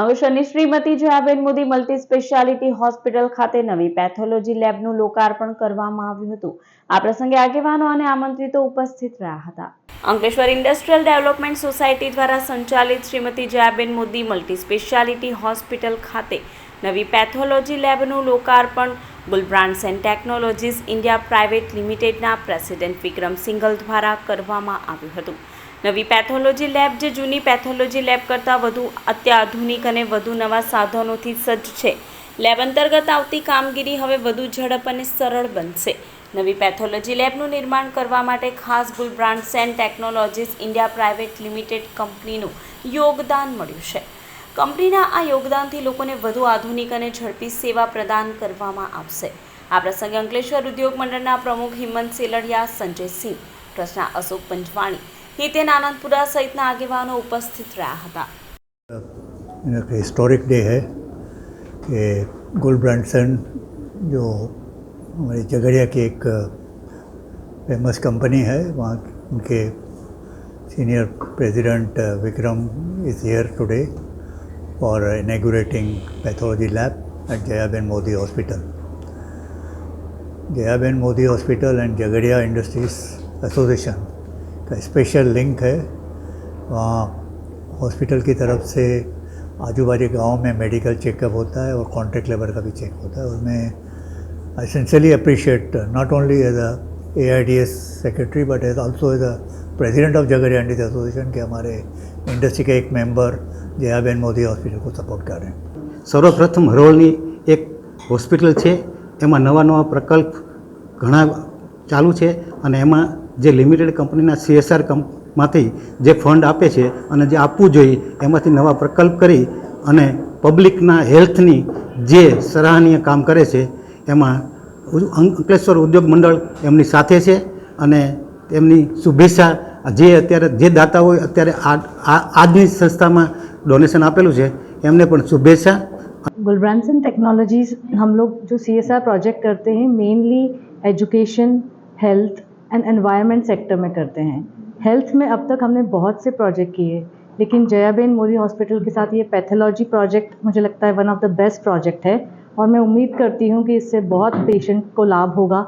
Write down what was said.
હવે શનિ Shrimati Jayaben Modi multi speciality hospital ખાતે નવી પેથોલોજી લેબનું લોકાર્પણ કરવામાં આવ્યું હતું આ પ્રસંગે આગેવાનો અને આમંત્રિતો ઉપસ્થિત રહ્યા હતા અંકલેશ્વર ઇન્ડસ્ટ્રીયલ ડેવલપમેન્ટ સોસાયટી દ્વારા સંચાલિત Shrimati Jayaben Modi multi speciality hospital ખાતે નવી પેથોલોજી લેબનું લોકાર્પણ Gulbrands and technologies India private લિમિટેડના પ્રેસિડેન્ટ વિક્રમ સિંગલ દ્વારા કરવામાં આવ્યું હતું નવી પેથોલોજી લેબ જે જૂની પેથોલોજી લેબ કરતાં વધુ અત્યાધુનિક અને વધુ નવા સાધનોથી સજ્જ છે લેબ અંતર્ગત આવતી કામગીરી હવે વધુ ઝડપ અને સરળ બનશે નવી પેથોલોજી લેબનું નિર્માણ કરવા માટે ખાસ Gulbrand and technologies India private limited કંપનીનું યોગદાન મળ્યું છે કંપનીના આ યોગદાનથી લોકોને વધુ આધુનિક અને ઝડપી સેવા પ્રદાન કરવામાં આવશે આ પ્રસંગે અંકલેશ્વર ઉદ્યોગ મંડળના પ્રમુખ હિમંત સેલડિયા સંજય સિંહ ટ્રસ્ટના અશોક પંચવાણી હિતેન આનંદપુરા સહિતના આગેવાનો ઉપસ્થિત રહ્યા હતા હિસ્ટોરિક ડે હૈ કે ગુલબ્રાન્ડસન जो हमारे झगड़िया की एक फेमस कंपनी है वहाँ उनके senior president Vikram is here today for inaugurating pathology lab at Jayaben Modi hospital Jayaben Modi hospital and Jhagadia industries association का स्पेशल लिंक है वहाँ हॉस्पिटल की तरफ से आजू बाजू गाँव में मेडिकल चेकअप होता है और कॉन्ट्रैक्ट लेबर का भी चेक होता है उसमें I essentially appreciate not only as a A I D S secretary but as also as a president of जगह एंडीज एसोसिएशन के हमारे इंडस्ट्री के एक मेंबर हॉस्पिटल को सपोर्ट कर रहे हैं सर्वप्रथम हरोल एक हॉस्पिटल है એમાં नवा नवा प्रकल्प घना ચાલુ છે અને એમાં જે લિમિટેડ કંપનીના સીએસઆર કંપમાંથી જે ફંડ આપે છે અને જે આપવું જોઈએ એમાંથી નવા પ્રકલ્પ કરી અને પબ્લિકના હેલ્થની જે સરાહનીય કામ કરે છે એમાં અંકલેશ્વર ઉદ્યોગ મંડળ એમની સાથે છે અને એમની શુભેચ્છા જે અત્યારે જે દાતા હોય અત્યારે આજની સંસ્થામાં ડોનેશન આપેલું છે એમને પણ શુભેચ્છા गुलब्रांसन टेक्नोलॉजीज़ हम लोग जो C S R project mainly education health and environment sector में करते हैं हेल्थ में अब तक हमने बहुत से प्रोजेक्ट किए लेकिन जयाबेन मोदी हॉस्पिटल के साथ ये पैथोलॉजी प्रोजेक्ट मुझे लगता है one of the best project है और मैं उम्मीद करती हूँ कि इससे बहुत पेशेंट को लाभ होगा